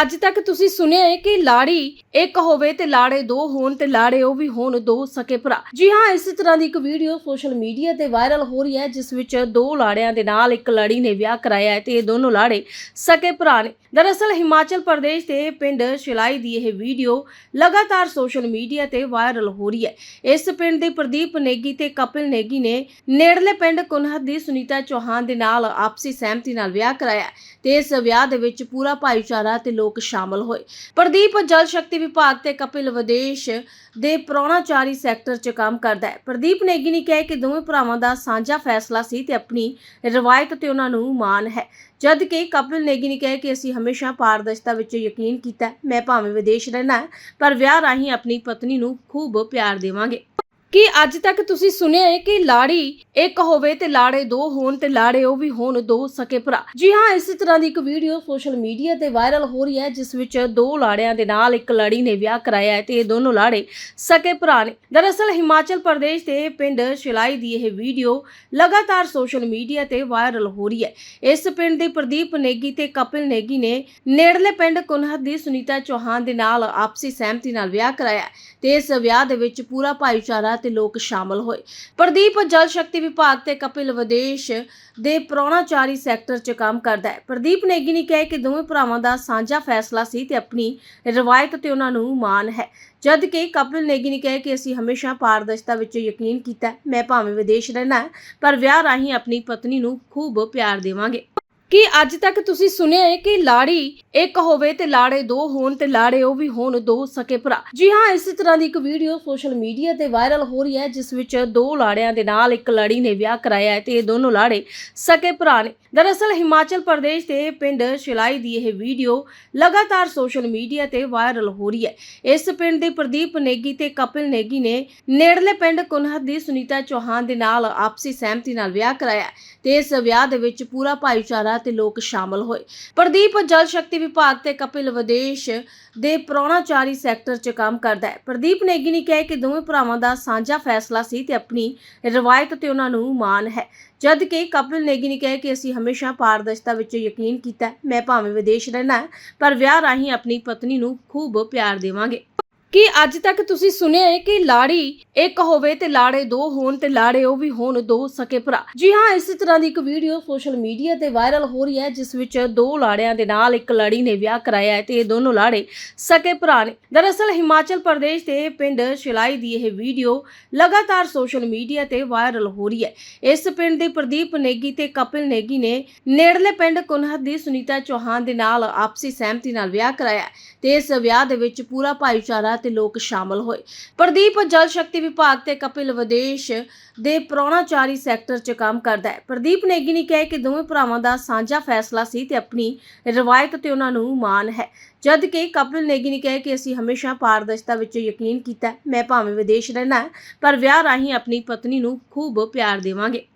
ਅੱਜ ਤੱਕ ਤੁਸੀਂ ਸੁਣਿਆ ਹੈ ਕਿ ਲਾੜੀ ਇੱਕ ਹੋਵੇ ਤੇ ਲਾੜੇ ਦੋ ਹੋਣ ਤੇ ਲਾੜੇ ਉਹ ਵੀ ਹੋਣ, ਦੋ ਸਕੇ ਭਰਾ। ਜੀ ਹਾਂ, ਇਸੇ ਤਰ੍ਹਾਂ ਦੀ ਇੱਕ ਵੀਡੀਓ ਸੋਸ਼ਲ ਮੀਡੀਆ ਤੇ ਵਾਇਰਲ ਹੋ ਰਹੀ ਹੈ, ਜਿਸ ਵਿੱਚ ਦੋ ਲਾੜਿਆਂ ਦੇ ਨਾਲ ਇੱਕ ਲੜੀ ਨੇ ਵਿਆਹ ਕਰਾਇਆ ਹੈ ਤੇ ਇਹ ਦੋਨੋਂ ਲਾੜੇ ਸਕੇ ਭਰਾ ਨੇ। ਦਰਅਸਲ, ਹਿਮਾਚਲ ਪ੍ਰਦੇਸ਼ ਦੇ ਪਿੰਡ ਸ਼ਿਲਾਈ ਦੀ ਇਹ ਵੀਡੀਓ ਲਗਾਤਾਰ ਸੋਸ਼ਲ ਮੀਡੀਆ ਤੇ ਵਾਇਰਲ ਹੋ ਰਹੀ ਹੈ। ਇਸ ਪਿੰਡ ਦੇ ਪ੍ਰਦੀਪ ਨੇਗੀ ਤੇ ਕਪਿਲ ਨੇਗੀ ਨੇ ਨੇੜਲੇ ਪਿੰਡ ਕੁਨਹਦ ਦੀ ਸੁਨੀਤਾ ਚੌਹਾਨ ਦੇ ਨਾਲ ਆਪਸੀ ਸਹਿਮਤੀ ਨਾਲ ਵਿਆਹ ਕਰਾਇਆ ਤੇ ਇਸ ਵਿਆਹ ਦੇ ਵਿੱਚ ਪੂਰਾ ਭਾਈਚਾਰਾ ਤੇ ਲੋਕ ਸ਼ਾਮਲ ਹੋਏ। ਪ੍ਰਦੀਪ ਜਲ ਸ਼ਕਤੀ ਵਿਭਾਗ ਤੇ ਕਪਿਲ ਵਿਦੇਸ਼ ਦੇ ਪ੍ਰੋਣਾਚਾਰੀ ਸੈਕਟਰ 'ਚ ਕੰਮ ਕਰਦਾ ਹੈ। ਪ੍ਰਦੀਪ ਨੇਗੀ ਨੇ ਕਿਹਾ ਕਿ ਦੋਵੇਂ ਭਰਾਵਾਂ ਦਾ ਸਾਂਝਾ ਫੈਸਲਾ ਸੀ ਤੇ ਆਪਣੀ ਰਵਾਇਤ ਤੇ ਉਹਨਾਂ ਨੂੰ ਮਾਣ ਹੈ। ਜਦ ਕਿ ਕਪਿਲ ਨੇਗੀ ਨੇ ਕਿਹਾ ਕਿ ਅਸੀਂ ਹਮੇਸ਼ਾ ਪਾਰਦਰਸ਼ਤਾ ਵਿੱਚ ਯਕੀਨ ਕੀਤਾ ਮੈਂ ਭਾਵੇਂ ਵਿਦੇਸ਼ ਰਹਿਣਾ ਹੈ, ਪਰ ਵਿਆਹ ਰਾਹੀਂ ਆਪਣੀ ਪਤਨੀ ਨੂੰ ਖੂਬ ਪਿਆਰ ਦੇਵਾਂਗੇ। ਕਿ ਅੱਜ ਤੱਕ ਤੁਸੀਂ ਸੁਣਿਆ ਹੈ ਕਿ ਲਾੜੀ ਇੱਕ ਹੋਵੇ ਤੇ ਲਾੜੇ ਦੋ ਹੋਣ ਤੇ ਲਾੜੇ ਉਹ ਵੀ ਹੋਣ ਦੋ ਸਕੇ ਭਰਾ। ਜੀ ਹਾਂ, ਇਸੇ ਤਰ੍ਹਾਂ ਦੀ ਇੱਕ ਵੀਡੀਓ ਸੋਸ਼ਲ ਮੀਡੀਆ ਤੇ ਵਾਇਰਲ ਹੋ ਰਹੀ ਹੈ, ਜਿਸ ਵਿੱਚ ਦੋ ਲਾੜਿਆਂ ਦੇ ਨਾਲ ਇੱਕ ਲੜੀ ਨੇ ਵਿਆਹ ਕਰਾਇਆ ਹੈ ਤੇ ਇਹ ਦੋਨੋਂ ਲਾੜੇ ਸਕੇ ਭਰਾ ਨੇ। ਦਰਅਸਲ, ਹਿਮਾਚਲ ਪ੍ਰਦੇਸ਼ ਦੇ ਪਿੰਡ ਸ਼ਿਲਾਈ ਦੀ ਇਹ ਵੀਡੀਓ ਲਗਾਤਾਰ ਸੋਸ਼ਲ ਮੀਡੀਆ ਤੇ ਵਾਇਰਲ ਹੋ ਰਹੀ ਹੈ। ਇਸ ਪਿੰਡ ਦੇ ਪ੍ਰਦੀਪ ਨੇਗੀ ਤੇ ਕਪਿਲ ਨੇਗੀ ਨੇ ਨੇੜਲੇ ਪਿੰਡ ਕੁਨਹਦ ਦੀ ਸੁਨੀਤਾ ਚੌਹਾਨ ਦੇ ਨਾਲ ਆਪਸੀ ਸਹਿਮਤੀ ਨਾਲ ਵਿਆਹ ਕਰਾਇਆ ਤੇ ਇਸ ਵਿਆਹ ਦੇ ਵਿੱਚ ਪੂਰਾ ਭਾਈਚਾਰਾ ਤੇ ਲੋਕ ਸ਼ਾਮਲ ਹੋਏ। ਪ੍ਰਦੀਪ ਜਲ ਸ਼ਕਤੀ ਵਿਭਾਗ ਤੇ ਕਪਿਲ ਵਿਦੇਸ਼ ਦੇ ਪ੍ਰੋਣਾਚਾਰੀ ਸੈਕਟਰ 'ਚ ਕੰਮ ਕਰਦਾ ਹੈ। ਪ੍ਰਦੀਪ ਨੇਗੀ ਨੇ ਕਿਹਾ ਕਿ ਦੋਵੇਂ ਭਰਾਵਾਂ ਦਾ ਸਾਂਝਾ ਫੈਸਲਾ ਸੀ ਤੇ ਆਪਣੀ ਰਵਾਇਤ ਤੇ ਉਹਨਾਂ ਨੂੰ ਮਾਣ ਹੈ। ਜਦ ਕਿ ਕਪਿਲ ਨੇਗੀ ਨੇ ਕਿਹਾ ਕਿ ਅਸੀਂ ਹਮੇਸ਼ਾ ਪਾਰਦਰਸ਼ਤਾ ਵਿੱਚ ਯਕੀਨ ਕੀਤਾ ਮੈਂ ਭਾਵੇਂ ਵਿਦੇਸ਼ ਰਹਿਣਾ ਹੈ, ਪਰ ਵਿਆਹ ਰਾਹੀਂ ਆਪਣੀ ਪਤਨੀ ਨੂੰ ਖੂਬ ਪਿਆਰ ਦੇਵਾਂਗੇ। ਕਿ ਅੱਜ ਤੱਕ ਤੁਸੀਂ ਸੁਣਿਆ ਹੈ ਕਿ ਲਾੜੀ ਇੱਕ ਹੋਵੇ ਤੇ ਲਾੜੇ ਦੋ ਹੋਣ ਤੇ ਲਾੜੇ ਉਹ ਵੀ ਹੋਣ, ਦੋ ਸਕੇ ਭਰਾ। ਜੀ ਹਾਂ, ਇਸੇ ਤਰ੍ਹਾਂ ਦੀ ਇੱਕ ਵੀਡੀਓ ਸੋਸ਼ਲ ਮੀਡੀਆ ਤੇ ਵਾਇਰਲ ਹੋ ਰਹੀ ਹੈ, ਜਿਸ ਵਿੱਚ ਦੋ ਲਾੜਿਆਂ ਦੇ ਨਾਲ ਇੱਕ ਲੜੀ ਨੇ ਵਿਆਹ ਕਰਾਇਆ ਹੈ ਤੇ ਇਹ ਦੋਨੋਂ ਲਾੜੇ ਸਕੇ ਭਰਾ ਨੇ। ਦਰਅਸਲ, ਹਿਮਾਚਲ ਪ੍ਰਦੇਸ਼ ਦੇ ਪਿੰਡ ਸ਼ਿਲਾਈ ਦੀ ਇਹ ਵੀਡੀਓ ਲਗਾਤਾਰ ਸੋਸ਼ਲ ਮੀਡੀਆ ਤੇ ਵਾਇਰਲ ਹੋ ਰਹੀ ਹੈ। ਇਸ ਪਿੰਡ ਦੇ ਪ੍ਰਦੀਪ ਨੇਗੀ ਤੇ ਕਪਿਲ ਨੇਗੀ ਨੇ ਨੇੜਲੇ ਪਿੰਡ ਕੁਨਹਦ ਦੀ ਸੁਨੀਤਾ ਚੌਹਾਨ ਦੇ ਨਾਲ ਆਪਸੀ ਸਹਿਮਤੀ ਨਾਲ ਵਿਆਹ ਕਰਾਇਆ ਤੇ ਇਸ ਵਿਆਹ ਦੇ ਵਿੱਚ ਪੂਰਾ ਭਾਈਚਾਰਾ ਤੇ ਲੋਕ ਸ਼ਾਮਲ ਹੋਏ। ਪ੍ਰਦੀਪ ਜਲ ਸ਼ਕਤੀ ਵਿਭਾਗ ਤੇ ਕਪਿਲ ਵਿਦੇਸ਼ ਦੇ ਪ੍ਰੋਣਾਚਾਰੀ ਸੈਕਟਰ 'ਚ ਕੰਮ ਕਰਦਾ ਹੈ। ਪ੍ਰਦੀਪ ਨੇਗੀ ਨੇ ਕਿਹਾ ਕਿ ਦੋਵੇਂ ਭਰਾਵਾਂ ਦਾ ਸਾਂਝਾ ਫੈਸਲਾ ਸੀ ਤੇ ਆਪਣੀ ਰਵਾਇਤ ਤੇ ਉਹਨਾਂ ਨੂੰ ਮਾਣ ਹੈ। ਜਦ ਕਿ ਕਪਿਲ ਨੇਗੀ ਨੇ ਕਿਹਾ ਕਿ ਅਸੀਂ ਹਮੇਸ਼ਾ ਪਾਰਦਰਸ਼ਤਾ ਵਿੱਚ ਯਕੀਨ ਕੀਤਾ ਮੈਂ ਭਾਵੇਂ ਵਿਦੇਸ਼ ਰਹਿਣਾ ਹੈ, ਪਰ ਵਿਆਹ ਰਾਹੀਂ ਆਪਣੀ ਪਤਨੀ ਨੂੰ ਖੂਬ ਪਿਆਰ ਦੇਵਾਂਗੇ। ਕਿ ਅੱਜ ਤੱਕ ਤੁਸੀਂ ਸੁਣਿਆ ਹੈ ਕਿ ਲਾੜੀ ਇੱਕ ਹੋਵੇ ਤੇ ਲਾੜੇ ਦੋ ਹੋਣ ਤੇ ਲਾੜੇ ਉਹ ਵੀ ਹੋਣ ਦੋ ਸਕੇ ਭਰਾ। ਜੀ ਹਾਂ, ਇਸੇ ਤਰ੍ਹਾਂ ਦੀ ਇੱਕ ਵੀਡੀਓ ਸੋਸ਼ਲ ਮੀਡੀਆ ਤੇ ਵਾਇਰਲ ਹੋ ਰਹੀ ਹੈ, ਜਿਸ ਵਿੱਚ ਦੋ ਲਾੜਿਆਂ ਦੇ ਨਾਲ ਇੱਕ ਲੜੀ ਨੇ ਵਿਆਹ ਕਰਾਇਆ ਹੈ ਤੇ ਇਹ ਦੋਨੋਂ ਲਾੜੇ ਸਕੇ ਭਰਾ ਨੇ। ਦਰਅਸਲ, ਹਿਮਾਚਲ ਪ੍ਰਦੇਸ਼ ਦੇ ਪਿੰਡ ਸ਼ਿਲਾਈ ਦੀ ਇਹ ਵੀਡੀਓ ਲਗਾਤਾਰ ਸੋਸ਼ਲ ਮੀਡੀਆ ਤੇ ਵਾਇਰਲ ਹੋ ਰਹੀ ਹੈ। ਇਸ ਪਿੰਡ ਦੇ ਪ੍ਰਦੀਪ ਨੇਗੀ ਤੇ ਕਪਿਲ ਨੇਗੀ ਨੇ ਨੇੜਲੇ ਪਿੰਡ ਕੁਨਹਦ ਦੀ ਸੁਨੀਤਾ ਚੌਹਾਨ ਦੇ ਨਾਲ ਆਪਸੀ ਸਹਿਮਤੀ ਨਾਲ ਵਿਆਹ ਕਰਾਇਆ ਤੇ ਇਸ ਵਿਆਹ ਦੇ ਵਿੱਚ ਪੂਰਾ ਭਾਈਚਾਰਾ ਤੇ ਲੋਕ ਸ਼ਾਮਲ ਹੋਏ। ਪ੍ਰਦੀਪ ਜਲ ਸ਼ਕਤੀ ਵਿਭਾਗ ਤੇ ਕਪਿਲ ਵਿਦੇਸ਼ ਦੇ ਪ੍ਰੋਣਾਚਾਰੀ ਸੈਕਟਰ 'ਚ ਕੰਮ ਕਰਦਾ ਹੈ। ਪ੍ਰਦੀਪ ਨੇਗੀ ਨੇ ਕਿਹਾ ਕਿ ਦੋਵੇਂ ਭਰਾਵਾਂ ਦਾ ਸਾਂਝਾ ਫੈਸਲਾ ਸੀ ਤੇ ਆਪਣੀ ਰਵਾਇਤ ਤੇ ਉਹਨਾਂ ਨੂੰ ਮਾਣ ਹੈ। ਜਦ ਕਿ ਕਪਿਲ ਨੇਗੀ ਨੇ ਕਿਹਾ ਕਿ ਅਸੀਂ ਹਮੇਸ਼ਾ ਪਾਰਦਰਸ਼ਤਾ ਵਿੱਚ ਯਕੀਨ ਕੀਤਾ ਮੈਂ ਭਾਵੇਂ ਵਿਦੇਸ਼ ਰਹਿਣਾ ਹੈ, ਪਰ ਵਿਆਹ ਰਾਹੀਂ ਆਪਣੀ ਪਤਨੀ ਨੂੰ ਖੂਬ ਪਿਆਰ ਦੇਵਾਂਗੇ।